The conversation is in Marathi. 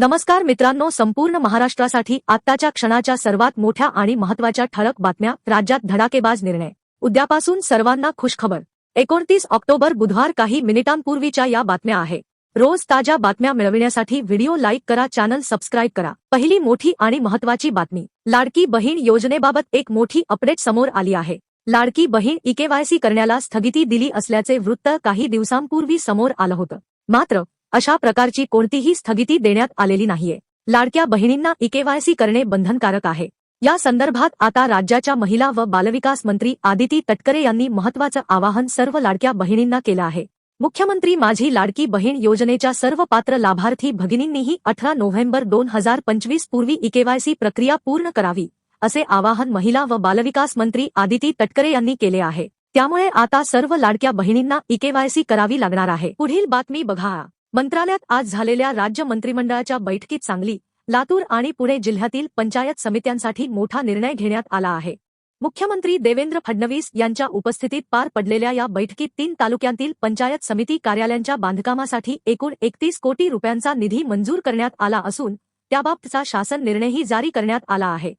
नमस्कार मित्रांनो संपूर्ण महाराष्ट्रासाठी आत्ताच्या क्षणाच्या सर्वात मोठ्या आणि महत्त्वाच्या ठळक बातम्या राज्यात धडाकेबाज निर्णय. उद्यापासून सर्वांना खुशखबर. एकोणतीस ऑक्टोबर बुधवार काही मिनिटांपूर्वीच्या या बातम्या आहे. रोज ताज्या बातम्या मिळविण्यासाठी व्हिडिओ लाईक करा चॅनल सबस्क्राईब करा. पहिली मोठी आणि महत्त्वाची बातमी लाडकी बहीण योजनेबाबत एक मोठी अपडेट समोर आली आहे. लाडकी बहीण इकेवायसी करण्याला स्थगिती दिली असल्याचे वृत्त काही दिवसांपूर्वी समोर आलं होतं. मात्र अशा प्रकारची कोणतीही स्थगिती देण्यात आलेली नाहीये. लाडक्या बहिणींना इकेवायसी करणे बंधनकारक आहे. या संदर्भात आता राज्याच्या महिला व बालविकास मंत्री आदिती तटकरे यांनी महत्वाचं आवाहन सर्व लाडक्या बहिणींना केलं आहे. मुख्यमंत्री माझी लाडकी बहीण योजनेच्या सर्व पात्र लाभार्थी भगिनींनीही अठरा नोव्हेंबर दोन हजार पंचवीस पूर्वी इकेवायसी प्रक्रिया पूर्ण करावी असे आवाहन महिला व बालविकास मंत्री आदिती तटकरे यांनी केले आहे. त्यामुळे आता सर्व लाडक्या बहिणींना इकेवायसी करावी लागणार आहे. पुढील बातमी बघा. मंत्रालयात आज झालेल्या राज्य मंत्रिमंडळाच्या बैठकीत सांगली लातूर आणि पुणे जिल्ह्यातील पंचायत समित्यांसाठी मोठा निर्णय घेण्यात आला आहे. मुख्यमंत्री देवेंद्र फडणवीस यांच्या उपस्थितीत पार पडलेल्या या बैठकीत तीन तालुक्यांतील पंचायत समिती कार्यालयांच्या बांधकामासाठी एकूण एकतीस कोटी रुपयांचा निधी मंजूर करण्यात आला असून त्याबाबतचा शासन निर्णयही जारी करण्यात आला आहे.